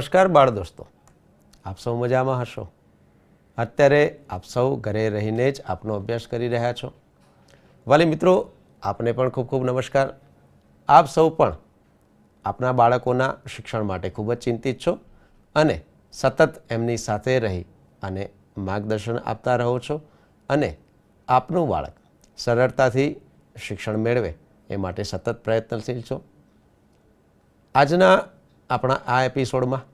નમસ્કાર બાળ દોસ્તો. આપ સૌ મજામાં હશો? અત્યારે આપ સૌ ઘરે રહીને જ આપનો અભ્યાસ કરી રહ્યા છો. વાલી મિત્રો, આપને પણ ખૂબ ખૂબ નમસ્કાર. આપ સૌ પણ આપના બાળકોના શિક્ષણ માટે ખૂબ જ ચિંતિત છો અને સતત એમની સાથે રહી અને માર્ગદર્શન આપતા રહો છો અને આપનું બાળક સરળતાથી શિક્ષણ મેળવે એ માટે સતત પ્રયત્નશીલ છો. આજના આપણા આ એપિસોડમાં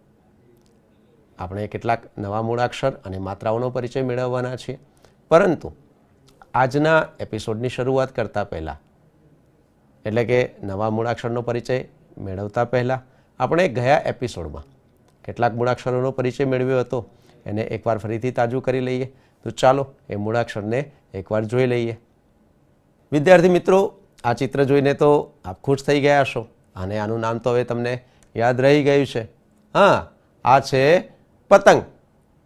આપણે કેટલાક નવા મૂળાક્ષર અને માત્રાઓનો પરિચય મેળવવાના છીએ. પરંતુ આજના એપિસોડની શરૂઆત કરતાં પહેલાં, એટલે કે નવા મૂળાક્ષરનો પરિચય મેળવતા પહેલાં, આપણે ગયા એપિસોડમાં કેટલાક મૂળાક્ષરોનો પરિચય મેળવ્યો હતો. એને એકવાર ફરીથી તાજું કરી લઈએ. તો ચાલો એ મૂળાક્ષરને એકવાર જોઈ લઈએ. વિદ્યાર્થી મિત્રો, આ ચિત્ર જોઈને તો આપ ખુશ થઈ ગયા હશો. અને આનું નામ તો હવે તમને યાદ રહી ગયું છે. હા, આ છે પતંગ.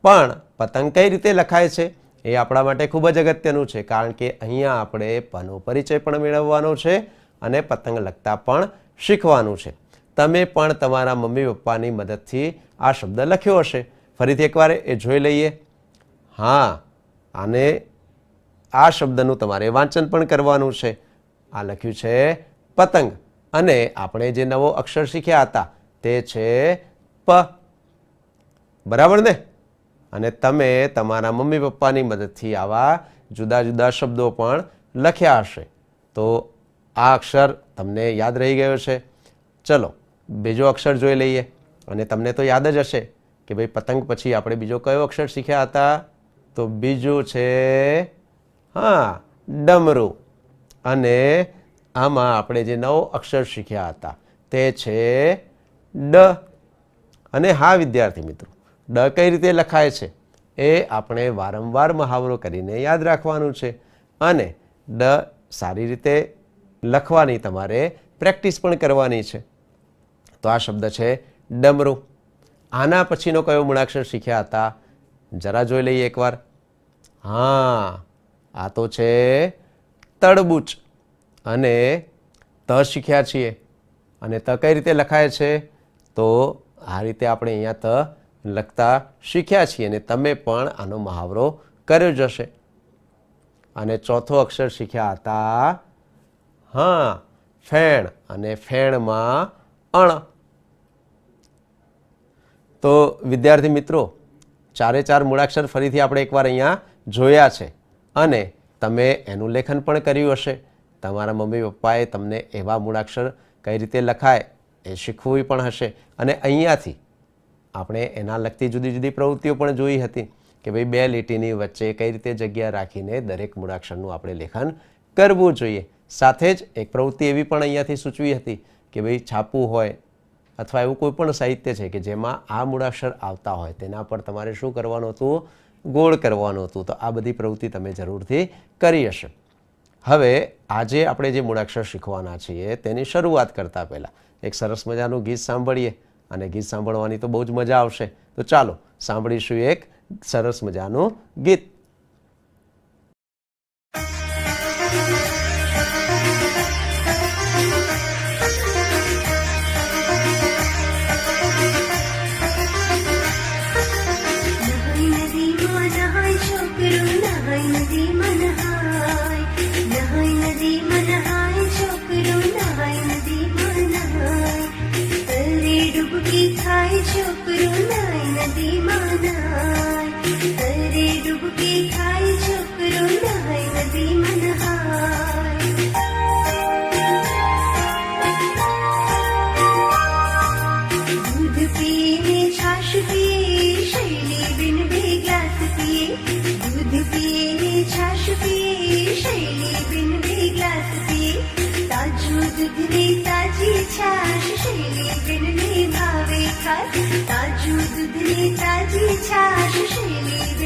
પણ પતંગ કઈ રીતે લખાય છે? એ આપણા માટે ખૂબ જ અગત્યનું છે, કારણ કે અહીંયા આપણે પનો પરિચય પણ મેળવવાનો છે અને પતંગ લખતા પણ શીખવાનું છે. તમે પણ તમારા મમ્મી પપ્પાની મદદથી આ શબ્દ લખ્યો હશે. ફરીથી એકવાર એ જોઈ લઈએ. હા, આને આ શબ્દનું તમારે વાંચન પણ કરવાનું છે. આ લખ્યું છે પતંગ. અને આપણે જે નવો અક્ષર શીખ્યા હતા તે છે પ. બરાબર ને? અને તમે તમારા મમ્મી પપ્પાની મદદથી આવા જુદા જુદા શબ્દો પણ લખ્યા હશે. તો આ અક્ષર તમને યાદ રહી ગયો છે ચલો, બીજો અક્ષર જોઈ લઈએ. અને તમને તો યાદ જ હશે કે ભાઈ પતંગ પછી આપણે બીજો કયો અક્ષર શીખ્યા હતા? તો બીજું છે, હા, ડમરું. અને આમાં આપણે જે નવો અક્ષર શીખ્યા હતા તે છે ડ. અને હા, વિદ્યાર્થી મિત્રો ડ કઈ રીતે લખાય છે? એ આપણે વારંવાર મહાવરો કરીને યાદ રાખવાનું છે. અને ડ સારી રીતે લખવાની તમારે પ્રેક્ટિસ પણ કરવાની છે. તો આ શબ્દ છે ડમરું. આના પછીનો કયો મૂળાક્ષર શીખ્યા હતા? જરા જોઈ લઈએ એકવાર. હા, આ તો છે તડબૂચ. અને ત શીખ્યા છીએ. અને ત કઈ રીતે લખાય છે? તો આ રીતે આપણે અહીંયા ત લખતા શીખ્યા છીએ અને તમે પણ આનો મહાવરો કર્યો જ હશે. અને ચોથો અક્ષર શીખ્યા હતા, હા, ફેણ અને ફેણમાં અણ. તો વિદ્યાર્થી મિત્રો, ચારે ચાર મૂળાક્ષર ફરીથી આપણે એકવાર અહીંયા જોયા છે અને તમે એનું લેખન પણ કર્યું હશે. તમારા મમ્મી પપ્પાએ તમને એવા મૂળાક્ષર કઈ રીતે લખાય એ શીખવું પણ હશે. અને અહીંયાથી આપણે એના લગતી જુદી જુદી પ્રવૃત્તિઓ પણ જોઈ હતી કે ભાઈ બે લીટીની વચ્ચે કઈ રીતે જગ્યા રાખીને દરેક મૂળાક્ષરનું આપણે લેખન કરવું જોઈએ. સાથે જ એક પ્રવૃત્તિ એવી પણ અહીંયાથી સૂચવી હતી કે ભાઈ છાપવું હોય અથવા એવું કોઈ પણ સાહિત્ય છે કે જેમાં આ મૂળાક્ષર આવતા હોય તેના પર તમારે શું કરવાનું હતું? ગોળ કરવાનું હતું. તો આ બધી પ્રવૃત્તિ તમે જરૂરથી કરી હશે. હવે આજે આપણે જે મૂળાક્ષર શીખવાના છીએ તેની શરૂઆત કરતાં પહેલાં એક સરસ મજાનું ગીત સાંભળીએ. અને ગીત સાંભળવાની તો બહુ જ મજા આવશે. તો ચાલો, સાંભળીશું એક સરસ મજાનું ગીત. ताजी छाछ शैली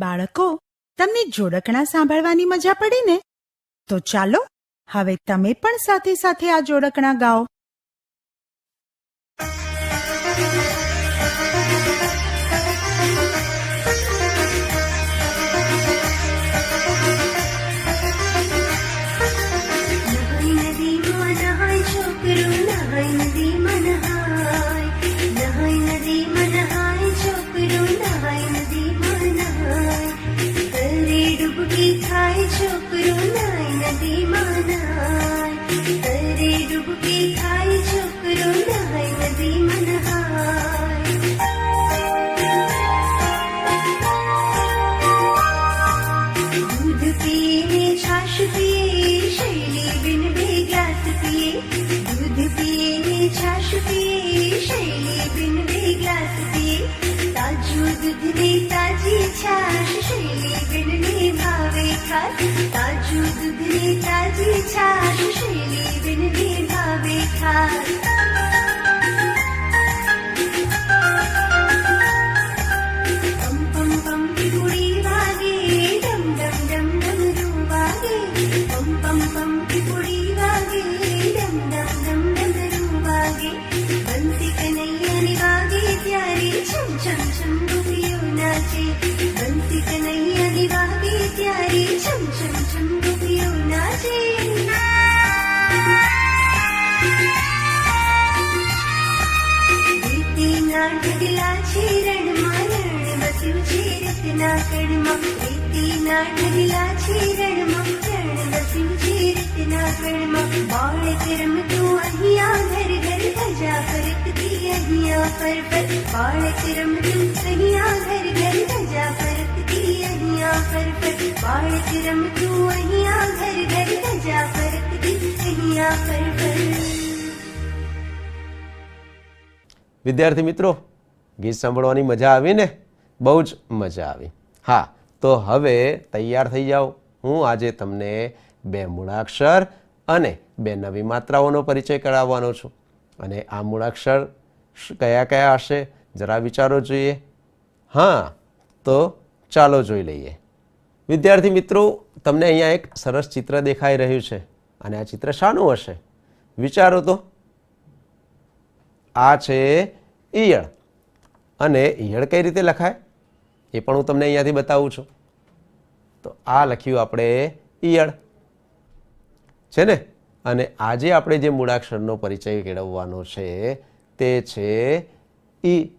બાળકો, તમને જોડકણા સાંભળવાની મજા પડી ને? તો ચાલો, હવે તમે પણ સાથે સાથે આ જોડકણા ગાઓ. વિદ્યાર્થી મિત્રો, ગીત સાંભળવાની મજા આવી ને? બહુ જ મજા આવી. હા, તો હવે તૈયાર થઈ જાઓ. હું આજે તમને બે મૂળાક્ષર અને બે નવી માત્રાઓનો પરિચય કરાવવાનો છું. અને આ મૂળાક્ષર કયા કયા હશે? જરા વિચારો જોઈએ. હા, તો ચાલો જોઈ લઈએ. વિદ્યાર્થી મિત્રો, તમને અહીંયા એક સરસ ચિત્ર દેખાઈ રહ્યું છે. અને આ ચિત્ર શાનું હશે? વિચારો તો. આ છે ઈયળ. અને ઈયળ કઈ રીતે લખાય? એ પણ હું તમને અહીંયાથી બતાવું છું. તો આ લખ્યું આપણે ઈયળ. છે ને? અને આજે આપણે જે મૂળાક્ષરનો પરિચય કેળવવાનો છે, તે છે ઈ.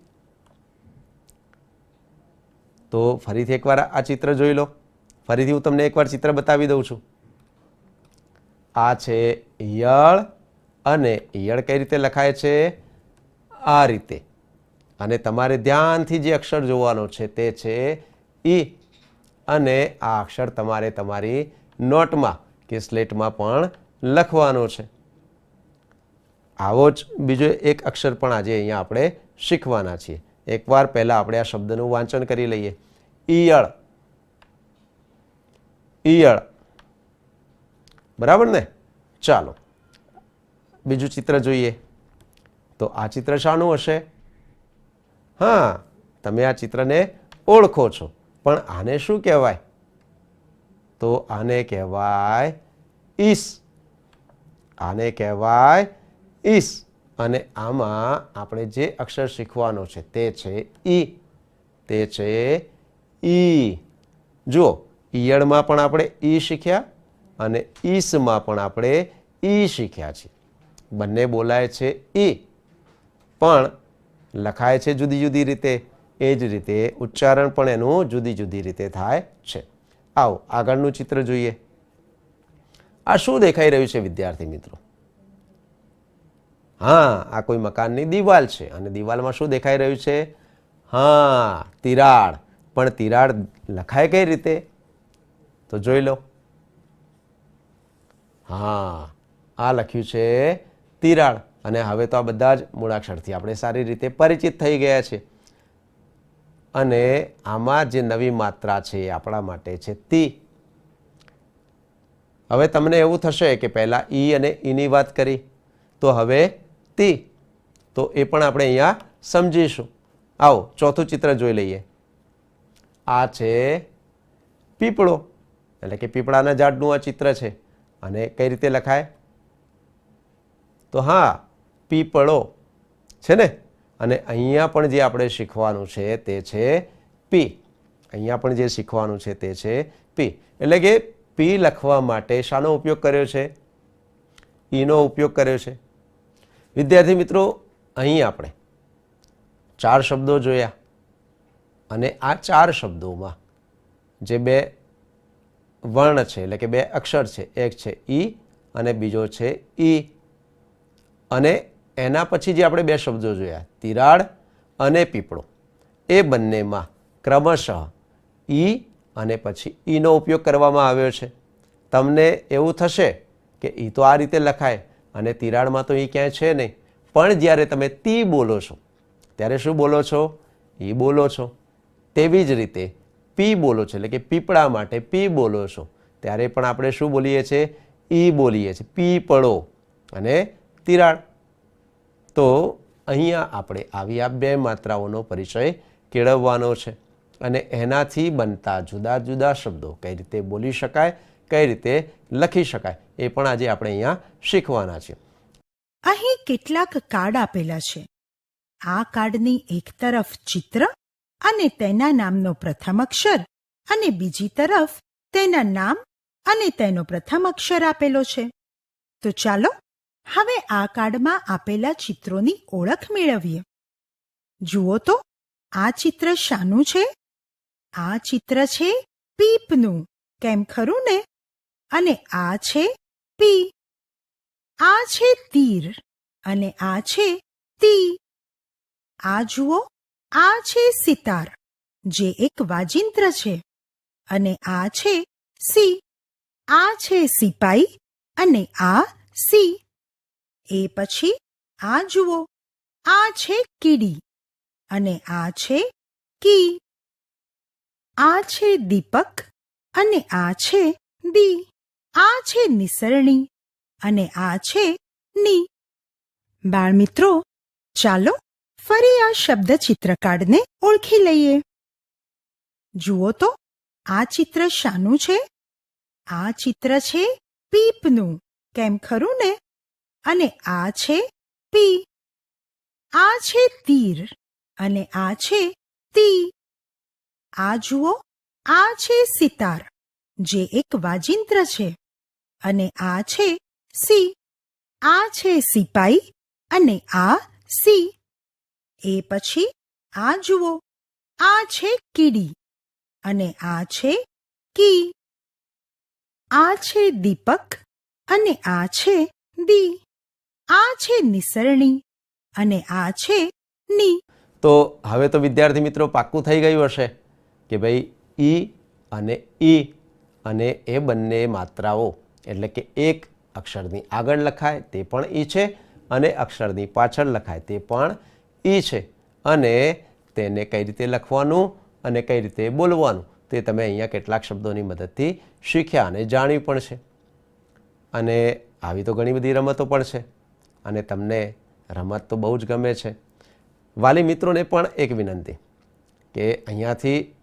તો ફરીથી એકવાર આ ચિત્ર જોઈ લો. ફરીથી હું તમને એકવાર ચિત્ર બતાવી દઉં છું. આ છે યળ અને યળ કઈ રીતે લખાય છે? આ રીતે. અને તમારે ધ્યાનથી જે અક્ષર જોવાનો છે તે છે ઈ. અને આ અક્ષર તમારે તમારી નોટમાં કે સ્લેટમાં પણ લખવાનો છે. આવો જ બીજો એક અક્ષર પણ આજે અહીંયા આપણે શીખવાના છીએ. એકવાર પહેલાં આપણે આ શબ્દનું વાંચન કરી લઈએ. ઈયળ. ઈયળ. બરાબર ને? ચાલો. બીજું ચિત્ર જોઈએ. તો આ ચિત્ર શાનું હશે? હા, તમે આ ચિત્રને ઓળખો છો. પણ આને શું કહેવાય? તો આને કહેવાય ઈસ આને કહેવાય ઈસ અને આમાં આપણે જે અક્ષર શીખવાનો છે તે છે ઈ. તે છે ઈ. જુઓ, ઈયળમાં પણ આપણે ઈ શીખ્યા અને ઈસમાં પણ આપણે ઈ શીખ્યા છીએ. બંને બોલાય છે ઈ. પણ લખાય છે જુદી જુદી રીતે. એ જ રીતે ઉચ્ચારણ પણ એનું જુદી જુદી રીતે થાય છે. આવો, આગળનું ચિત્ર જોઈએ. આ શું દેખાઈ રહ્યું છે વિદ્યાર્થી મિત્રો? હા, આ કોઈ મકાનની દિવાલ છે. અને દિવાલમાં શું દેખાઈ રહ્યું છે? હા, તિરાડ. પણ તિરાડ લખાય કઈ રીતે? તો જોઈ લો. હા, આ લખ્યું છે તિરાડ. અને હવે તો આ બધા જ મૂળાક્ષરથી આપણે સારી રીતે પરિચિત થઈ ગયા છે. અને આમાં જે નવી માત્રા છે એ આપણા માટે છે તી. હવે તમને એવું થશે કે પહેલાં ઈ અને ઈની વાત કરી. તો હવે તી. તો એ પણ આપણે અહીંયા સમજીશું. આવો, ચોથું ચિત્ર જોઈ લઈએ. આ છે પીપળો. એટલે કે પીપળાના ઝાડનું આ ચિત્ર છે. અને કઈ રીતે લખાય? તો હા, પીપળો. છે ને? અને અહીંયા પણ જે આપણે શીખવાનું છે તે છે પી. અહીંયા પણ જે શીખવાનું છે તે છે પી. એટલે કે પી લખવા માટે શાનો ઉપયોગ કર્યો છે? ઈનો ઉપયોગ કર્યો છે? વિદ્યાર્થી મિત્રો, અહીં આપણે ચાર શબ્દો જોયા અને આ ચાર શબ્દોમાં જે બે વર્ણ છે, એટલે કે બે અક્ષર છે, એક છે ઈ અને બીજો છે ઈ. અને એના પછી જે આપણે બે શબ્દો જોયા, તિરાડ અને પીપળો, એ બંનેમાં ક્રમશઃ ઈ અને પછી ઈનો ઉપયોગ કરવામાં આવ્યો છે. તમને એવું થશે કે ઈ તો આ રીતે લખાય અને તિરાડમાં તો એ ક્યાંય છે નહીં. પણ જ્યારે તમે તી બોલો છો, ત્યારે શું બોલો છો? એ બોલો છો. તેવી જ રીતે પી બોલો છો, એટલે કે પીપળા માટે પી બોલો છો. ત્યારે પણ આપણે શું બોલીએ છીએ? ઈ બોલીએ છીએ. પીપળો અને તિરાડ. તો અહીંયા આપણે આવી આ બે માત્રાઓનો પરિચય કેળવવાનો છે. અને એનાથી બનતા જુદા જુદા શબ્દો કઈ રીતે બોલી શકાય? કઈ રીતે લખી શકાય એ પણ આજે આપણે અહીંયા શીખવાના છે અહીં કેટલાક કાર્ડ આપેલા છે. આ કાર્ડની એક તરફ ચિત્ર અને તેના નામનો પ્રથમ અક્ષર અને બીજી તરફ તેના નામ અને તેનો પ્રથમ અક્ષર આપેલો છે. તો ચાલો હવે આ કાર્ડમાં આપેલા ચિત્રોની ઓળખ મેળવીએ. જુઓ તો, આ ચિત્ર શાનું છે? આ ચિત્ર છે પીપનું. કેમ ખરું ને? અને આ છે પી આ છે તીર અને આ છે તી આ જુઓ આ છે સિતાર જે એક વાજિંત્ર છે અને આ છે સી આ છે સિપાઈ અને આ સી એ પછી આ જુઓ આ છે કીડી અને આ છે કી આ છે દીપક અને આ છે દી આ છે નિસરણી અને આ છે ની. બાળમિત્રો, ચાલો ફરી આ શબ્દ ચિત્રકાર્ડને ઓળખી લઈએ. જુઓ તો, આ ચિત્ર શાનું છે? આ ચિત્ર છે પીપનું. કેમ ખરું ને? અને આ છે પી. આ છે તીર અને આ છે તી. આ જુઓ, આ છે સિતાર, જે એક વાજિંત્ર છે. અને આ છે સી. આ છે સિપાઈ અને આ સી. એ પછી આ જુઓ. આ છે કીડી અને આ છે કી. આ છે દીપક અને આ છે દી. આ છે નિસરણી અને આ છે ની. તો હવે તો વિદ્યાર્થી મિત્રો પાક્કું થઈ ગયું હશે કે ભાઈ ઈ અને ઈ અને એ બંને માત્રાઓ એટલે કે એક અક્ષરની આગળ લખાય, તે પણ ઈ છે, અને અક્ષરની પાછળ લખાય, તે પણ ઈ છે. અને તેને કઈ રીતે લખવાનું અને કઈ રીતે બોલવાનું, તે તમે અહીંયા કેટલાક શબ્દોની મદદથી શીખ્યા અને જાણ્યું પણ છે. અને આવી તો ઘણી બધી રમતો પણ છે. અને તમને રમત તો બહુ જ ગમે છે. વાલી મિત્રોને પણ એક વિનંતી કે અહીંયાથી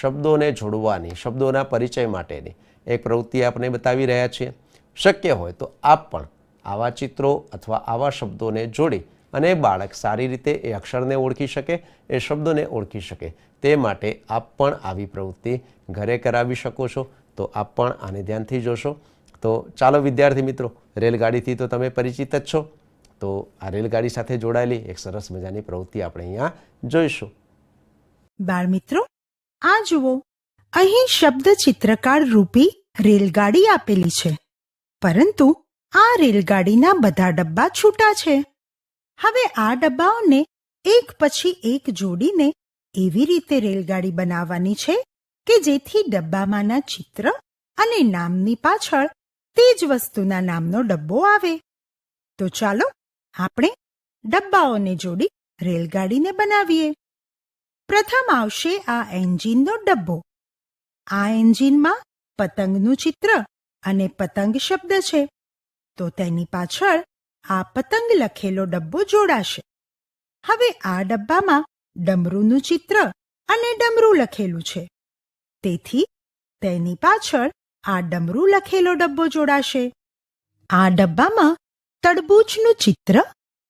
શબ્દોને જોડવાની, શબ્દોના પરિચય માટેની એક પ્રવૃત્તિ આપણે બતાવી રહ્યા છીએ. શક્ય હોય તો આપ પણ આવા ચિત્રો અથવા આવા શબ્દોને જોડી અને બાળક સારી રીતે એ અક્ષરને ઓળખી શકે, એ શબ્દોને ઓળખી શકે. તે માટે આપ પણ આવી પ્રવૃત્તિ ઘરે કરાવી શકો છો. તો આપ પણ આને ધ્યાનથી જોશો. તો ચાલો વિદ્યાર્થી મિત્રો, રેલગાડીથી તો તમે પરિચિત જ છો. તો આ રેલગાડી સાથે જોડાયેલી એક સરસ મજાની પ્રવૃત્તિ આપણે અહીંયા જોઈશું. બાળમિત્રો આ જુઓ. અહીં શબ્દ ચિત્રકાર રૂપી રેલગાડી આપેલી છે. પરંતુ આ રેલગાડીના બધા ડબ્બા છૂટા છે. હવે આ ડબ્બાઓને એક પછી એક જોડીને એવી રીતે રેલગાડી બનાવવાની છે કે જેથી ડબ્બામાંના ચિત્ર અને નામની પાછળ તે જ વસ્તુના નામનો ડબ્બો આવે. તો ચાલો આપણે ડબ્બાઓને જોડી રેલગાડીને બનાવીએ. પ્રથમ આવશે આ એન્જિનનો ડબ્બો. આ એન્જિનમાં પતંગનું ચિત્ર અને પતંગ શબ્દ છે. તો તેની પાછળ આ પતંગ લખેલો ડબ્બો જોડાશે. હવે આ ડબ્બામાં ડમરૂનું ચિત્ર અને ડમરું લખેલું છે. તેથી તેની પાછળ આ ડમરું લખેલો ડબ્બો જોડાશે. આ ડબ્બામાં તડબૂચનું ચિત્ર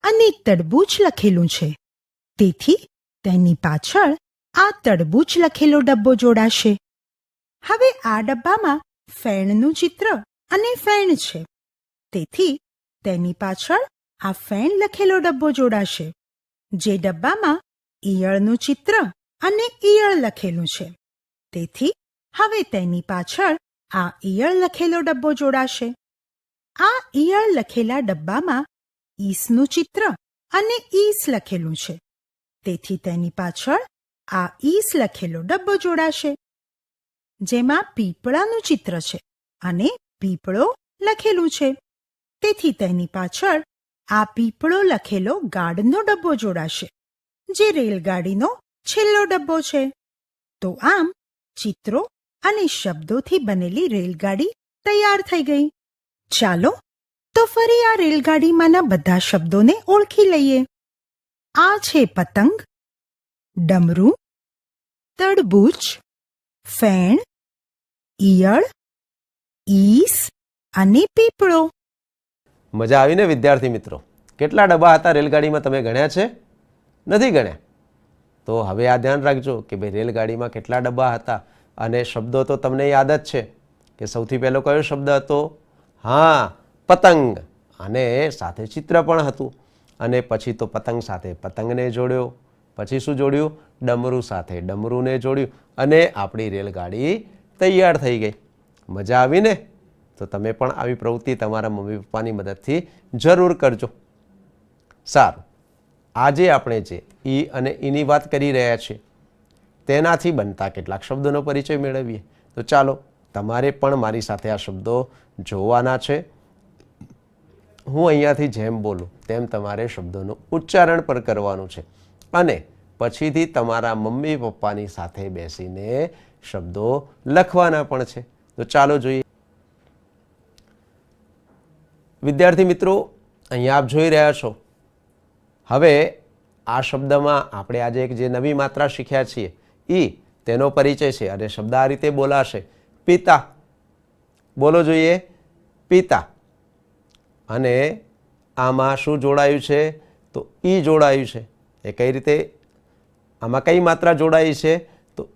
અને તડબૂચ લખેલું છે. તેથી તેની પાછળ આ તડબૂચ લખેલો ડબ્બો જોડાશે. હવે આ ડબ્બામાં ફેણનું ચિત્ર અને ફેણ છે. તેથી તેની પાછળ આ ફેણ લખેલો ડબ્બો જોડાશે, જે ડબ્બામાં ઈયળનું ચિત્ર અને ઈયળ લખેલું છે. તેથી હવે તેની પાછળ આ ઈયળ લખેલો ડબ્બો જોડાશે. આ ઈયળ લખેલા ડબ્બામાં ઈસનું ચિત્ર અને ઈસ લખેલું છે. તેથી તેની પાછળ આ ઈસ લખેલો ડબ્બો જોડાશે. જેમાં પીપળાનું ચિત્ર છે અને પીપળો લખેલું છે. તેથી તેની પાછળ આ પીપળો લખેલો ગાર્ડનો ડબ્બો જોડાશે, જે રેલગાડીનો છેલ્લો ડબ્બો છે. તો આમ ચિત્રો અને શબ્દોથી બનેલી રેલગાડી તૈયાર થઈ ગઈ. ચાલો તો ફરી આ રેલગાડીમાંના બધા શબ્દોને ઓળખી લઈએ. આ છે પતંગ, ડમરું, તડબૂચ, ફેણ ઈયળ, ઈસ અને પીપળો. મજા આવીને વિદ્યાર્થી મિત્રો. કેટલા ડબ્બા હતા રેલગાડીમાં તમે ગણ્યા છે? નથી ગણ્યા. તો હવે આ ધ્યાન રાખજો કે ભાઈ રેલગાડીમાં કેટલા ડબ્બા હતા અને શબ્દો તો તમને યાદ જ છે કે સૌથી પહેલો કયો શબ્દ હતો? હા, પતંગ. અને સાથે ચિત્ર પણ હતું. અને પછી તો પતંગ સાથે પતંગને જોડ્યો. પછી શું જોડ્યું? ડમરું સાથે ડમરુને જોડ્યું. અને આપણી રેલગાડી તૈયાર થઈ ગઈ. મજા આવીને તો તમે પણ આવી પ્રવૃત્તિ તમારા મમ્મી પપ્પાની મદદથી જરૂર કરજો. સારું. આજે આપણે જે ઈ અને ઈની વાત કરી રહ્યા છીએ, તેનાથી બનતા કેટલાક શબ્દોનો પરિચય મેળવીએ. તો ચાલો, તમારે પણ મારી સાથે આ શબ્દો જોવાના છે. હું અહીંયાથી જેમ બોલું, તેમ તમારે શબ્દોનું ઉચ્ચારણ પણ કરવાનું છે. અને પછીથી તમારા મમ્મી પપ્પાની સાથે બેસીને શબ્દો લખવાના પણ છે. તો ચાલો જોઈએ. વિદ્યાર્થી મિત્રો, અહીંયા આપ જોઈ રહ્યા છો. હવે આ શબ્દમાં આપણે આજે એક જે નવી માત્રા શીખ્યા છીએ એ તેનો પરિચય છે અને શબ્દ આ રીતે બોલાશે. પિતા. બોલો જોઈએ. પિતા. અને આમાં શું જોડાયું છે? તો ઈ જોડાયું છે. એ કઈ રીતે? આમાં કઈ માત્રા જોડાઈ છે? તો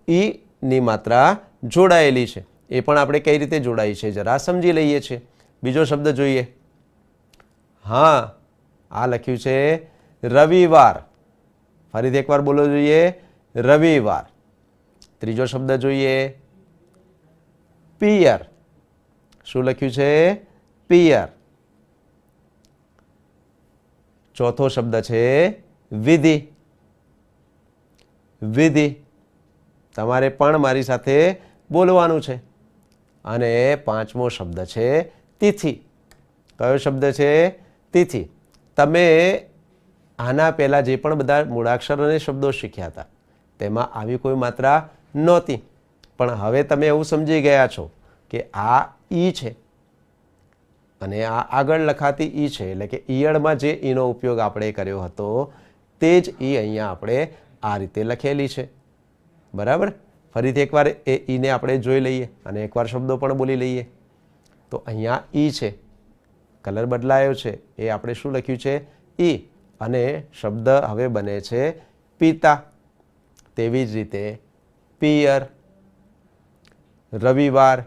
ઈની માત્રા જોડાયેલી છે. એ પણ આપણે કઈ રીતે જોડાઈ છે જરા સમજી લઈએ છીએ. બીજો શબ્દ જોઈએ. હા, આ લખ્યું છે, રવિવાર. ફરીથી એકવાર બોલો જોઈએ. રવિવાર. ત્રીજો શબ્દ જોઈએ. પિયર. શું લખ્યું છે? પિયર. ચોથો શબ્દ છે, વિધિ. વિધિ. તમારે પણ મારી સાથે બોલવાનું છે. અને પાંચમો શબ્દ છે તિથિ. કયો શબ્દ છે? તિથિ. તમે આના પહેલાં જે પણ બધા મૂળાક્ષર અને શબ્દો શીખ્યા હતા, તેમાં આવી કોઈ માત્રા નહોતી. પણ હવે તમે એવું સમજી ગયા છો કે આ ઈ છે. અને આ આગળ લખાતી ઈ છે, એટલે કે ઈયળમાં જે ઈનો ઉપયોગ આપણે કર્યો હતો, તે જ ઈ અહીંયા આપણે આ રીતે લખેલી છે. બરાબર? ફરીથી એકવાર એ ઈને આપણે જોઈ લઈએ અને એકવાર શબ્દો પણ બોલી લઈએ. તો અહીંયા ઈ છે. કલર બદલાયો છે. એ આપણે શું લખ્યું છે? ઈ. અને શબ્દ હવે બને છે પિતા. તેવી જ રીતે પિયર, રવિવાર.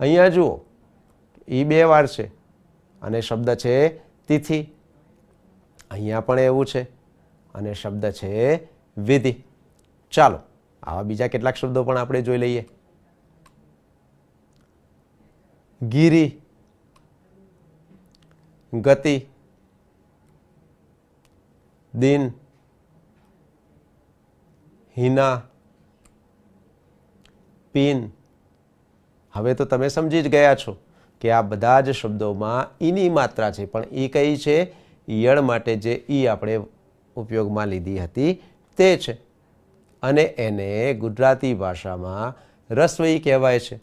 અહીંયા જુઓ, ઈ બે વાર છે અને શબ્દ છે તિથિ. અહીંયા પણ એવું છે અને શબ્દ છે વિધિ. ચાલો, આવા બીજા કેટલાક શબ્દો પણ આપણે જોઈ લઈએ. ગીરી, ગતિ, દિન, હિના, પિન. હવે તો તમે સમજી જ ગયા છો કે આ બધા જ શબ્દોમાં ઈની માત્રા છે, પણ ઈ કઈ છે? ઈયળ માટે જે ઈ આપણે ઉપયોગમાં લીધી હતી તે છે. અને એને ગુજરાતી ભાષામાં રસવઈ કહેવાય છે.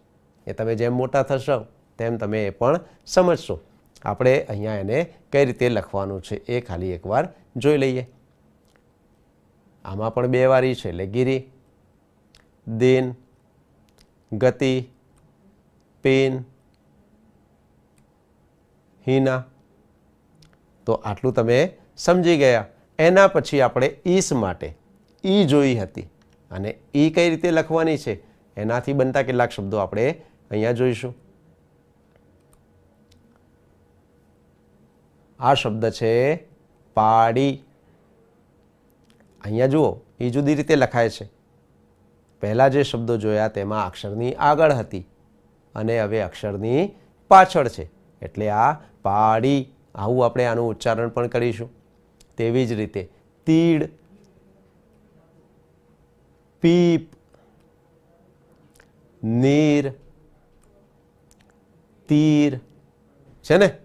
એ તમે જેમ મોટા થશો, તેમ તમે એ પણ સમજશો. આપણે અહીંયા એને કઈ રીતે લખવાનું છે એ ખાલી એકવાર જોઈ લઈએ. આમાં પણ બે વારી છે, એટલે ગીરી, દિન, ગતિ, પેન, હિના. તો આટલું તમે સમજી ગયા. એના પછી આપણે ઈસ માટે ઈ જોઈ હતી. અને ઈ કઈ રીતે લખવાની છે? એનાથી બનતા કેટલાક શબ્દો આપણે અહીંયા જોઈશું. આ શબ્દ છે પાડી. અહીંયા જુઓ એ જુદી રીતે લખાય છે. પહેલાં જે શબ્દો જોયા તેમાં અક્ષરની આગળ હતી અને હવે અક્ષરની પાછળ છે. એટલે આ પાડી. આવું આપણે આનું ઉચ્ચારણ પણ કરીશું. તેવી જ રીતે તીડ પીપ, નીર, તીર છે ને?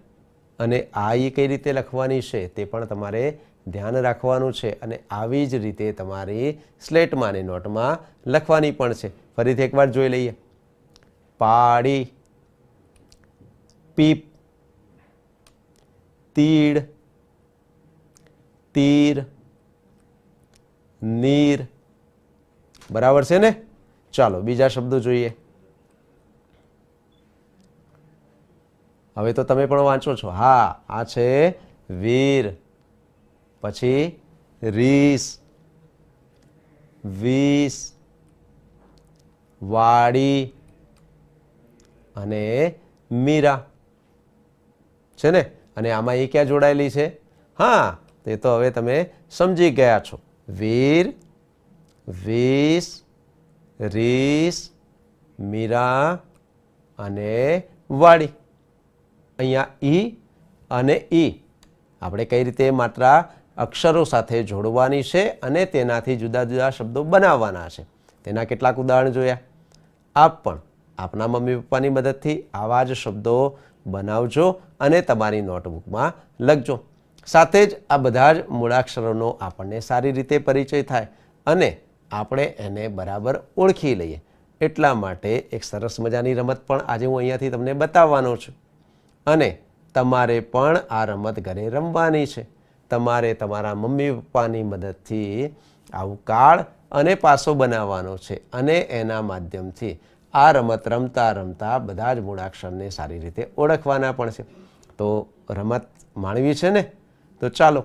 અને આ એ કઈ રીતે લખવાની છે તે પણ તમારે ધ્યાન રાખવાનું છે અને આવી જ રીતે તમારી સ્લેટમાં નોટમાં લખવાની પણ છે. ફરીથી એકવાર જોઈ લઈએ. પાડી પીપ, તીડ, તીર, નીર બરાબર છે ને? ચાલો, બીજા શબ્દો જોઈએ. હવે તો તમે પણ વાંચો છો. હા, આ છે વીર, પછી રીસ, વીસ, વાડી અને મીરા. છે ને? અને આમાં એ ક્યાં જોડાયેલી છે? હા, તે તો હવે તમે સમજી ગયા છો. વીર વીસ રીસ મીરા અને વાડી. અહીંયા ઈ અને ઈ. આપણે કઈ રીતે માત્ર અક્ષરો સાથે જોડવાની છે અને તેનાથી જુદા જુદા શબ્દો બનાવવાના છે. તેના કેટલાક ઉદાહરણ જોયા. આપ પણ આપના મમ્મી પપ્પાની મદદથી આવા જ શબ્દો બનાવજો અને તમારી નોટબુકમાં લખજો. સાથે જ આ બધા જ મૂળાક્ષરોનો આપણને સારી રીતે પરિચય થાય અને આપણે એને બરાબર ઓળખી લઈએ. એટલા માટે એક સરસ મજાની રમત પણ આજે હું અહીંયાથી તમને બતાવવાનો છું. અને તમારે પણ આ રમત ઘરે રમવાની છે. તમારે તમારા મમ્મી પપ્પાની મદદથી આવું કાળ અને પાસો બનાવવાનો છે અને એના માધ્યમથી આ રમત રમતા રમતા બધા જ મૂળાક્ષરને સારી રીતે ઓળખવાના પણ છે. તો રમત માણવી છે ને? તો ચાલો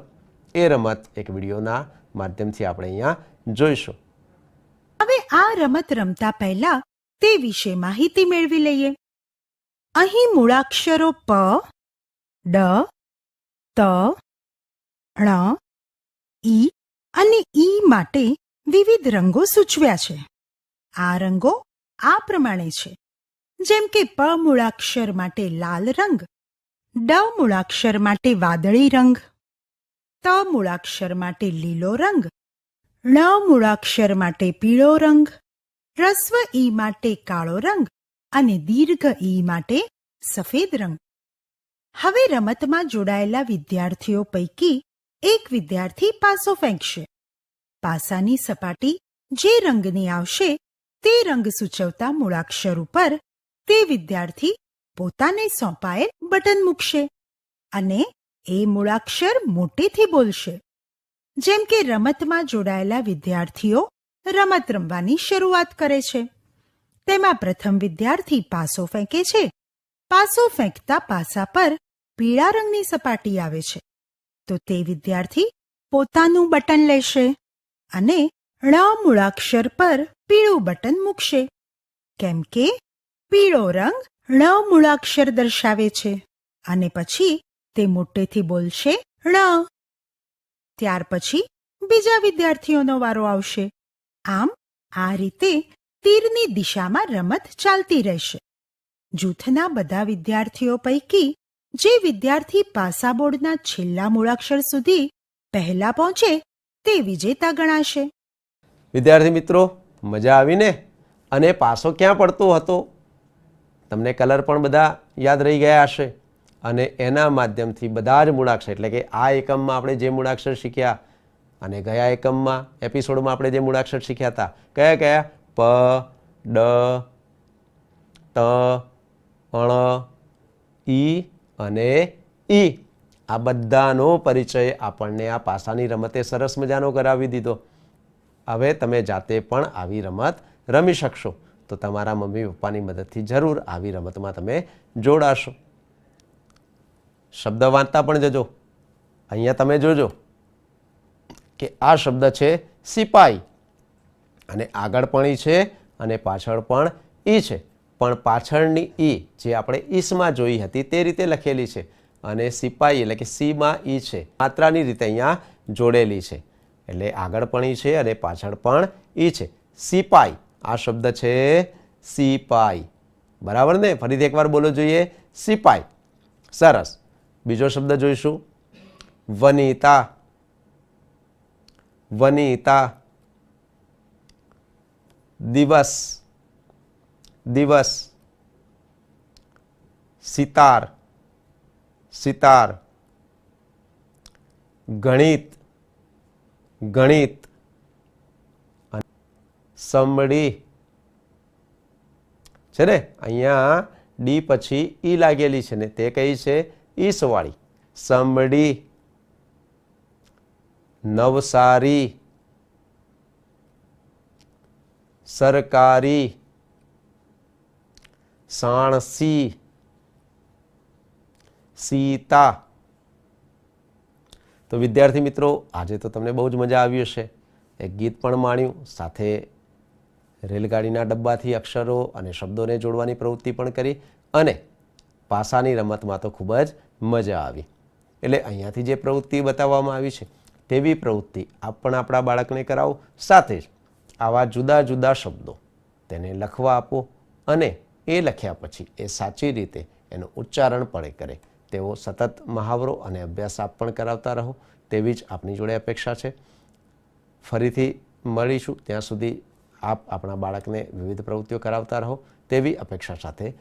એ રમત એક વિડીયોના માધ્યમથી આપણે અહીંયા જોઈશું. આ રમત રમતા પહેલા તે વિશે માહિતી મેળવી લઈએ. અહીં મૂળાક્ષરો પ, ડ, ત, ણ ઈ અને ઈ માટે વિવિધ રંગો સૂચવ્યા છે. આ રંગો આ પ્રમાણે છે. જેમ કે પ મૂળાક્ષર માટે લાલ રંગ, ડ મૂળાક્ષર માટે વાદળી રંગ, ત મૂળાક્ષર માટે લીલો રંગ ણ મૂળાક્ષર માટે પીળો રંગ, રસ્વ ઈ માટે કાળો રંગ અને દીર્ઘ ઈ માટે સફેદ રંગ. હવે રમતમાં જોડાયેલા વિદ્યાર્થીઓ પૈકી એક વિદ્યાર્થી પાસો ફેંકશે. પાસાની સપાટી જે રંગની આવશે તે રંગ સૂચવતા મૂળાક્ષર ઉપર તે વિદ્યાર્થી પોતાને સોંપાયેલ બટન મૂકશે અને એ મૂળાક્ષર મોટેથી બોલશે. જેમ કે રમતમાં જોડાયેલા વિદ્યાર્થીઓ રમત રમવાની શરૂઆત કરે છે. તેમાં પ્રથમ વિદ્યાર્થી પાસો ફેંકે છે. પાસો ફેંકતા પાસા પર પીળા રંગની સપાટી આવે છે. તો તે વિદ્યાર્થી પોતાનું બટન લેશે અને ળ મૂળાક્ષર પર પીળું બટન મૂકશે. કેમ કે પીળો રંગ ળ મૂળાક્ષર દર્શાવે છે. અને પછી તે મોટેથી બોલશે ણ. ત્યાર પછી બીજા વિદ્યાર્થીઓનો વારો આવશે. આમ, આ રીતે તીરની દિશામાં રમત ચાલતી રહેશે. જૂથના બધા વિદ્યાર્થીઓ પૈકી જે વિદ્યાર્થી પાસા બોર્ડના છેલ્લા મૂળાક્ષર સુધી પહેલા પહોંચે તે વિજેતા ગણાશે. વિદ્યાર્થી મિત્રો, મજા આવીને? અને પાસો ક્યાં પડતો હતો? તમને કલર પણ બધા યાદ રહી ગયા હશે. અને એના માધ્યમથી બધા જ મૂળાક્ષર, એટલે કે આ એકમમાં આપણે જે મૂળાક્ષર શીખ્યા અને ગયા એકમમાં, એપિસોડમાં આપણે જે મૂળાક્ષર શીખ્યા હતા, કયા કયા? પ, ડ, ત અણ ઈ અને ઈ આ બધાનો પરિચય આપણને આ પાસાની રમતે સરસ મજાનો કરાવી દીધો. હવે તમે જાતે પણ આવી રમત રમી શકશો. તો તમારા મમ્મી પપ્પાની મદદથી જરૂર આવી રમતમાં તમે જોડાશો. શબ્દ વાંચતા પણ જજો. અહીંયા તમે જોજો કે આ શબ્દ છે સિપાઈ. અને આગળ પણ ઈ છે અને પાછળ પણ ઈ છે. પણ પાછળની ઈ જે આપણે ઈસમાં જોઈ હતી તે રીતે લખેલી છે. અને સિપાઈ એટલે કે સીમાં ઈ છે. માત્રાની રીતે અહીંયા જોડેલી છે. એટલે આગળ પણ ઈ છે અને પાછળ પણ ઈ છે. સિપાઈ. આ શબ્દ છે સિપાઈ. બરાબર ને? ફરીથી એકવાર બોલો જોઈએ. સિપાઈ. સરસ. બીજો શબ્દ જોઈશું. વનિતા. વનિતા. દિવસ. દિવસ. સિતાર. સિતાર. ગણિત. ગણિત. સમડી. છે ને? અહીંયા ડી પછી ઈ લાગેલી છે ને તે કઈ છે? ઈસવાળી સમડી નવસારી, સરકારી, સાણસી, સીતા. તો વિદ્યાર્થી મિત્રો, આજે તો તમને બહુ જ મજા આવી હશે. એક ગીત પણ માણ્યું, સાથે રેલગાડીના ડબ્બાથી અક્ષરો અને શબ્દોને જોડવાની પ્રવૃત્તિ પણ કરી અને પાસાની રમતમાં તો ખૂબ જ મજા આવી. એટલે અહીંયાથી જે પ્રવૃત્તિ બતાવવામાં આવી છે, તેવી પ્રવૃત્તિ આપ પણ આપણા બાળકને કરાવો. સાથે જ આવા જુદા જુદા શબ્દો તેને લખવા આપો અને એ લખ્યા પછી એ સાચી રીતે એનું ઉચ્ચારણ પડે કરે. તેવો સતત મહાવરો અને અભ્યાસ આપ પણ કરાવતા રહો. તેવી જ આપની જોડે અપેક્ષા છે. ફરીથી મળીશું. ત્યાં સુધી આપ આપણા બાળકને વિવિધ પ્રવૃત્તિઓ કરાવતા રહો. તેવી અપેક્ષા સાથે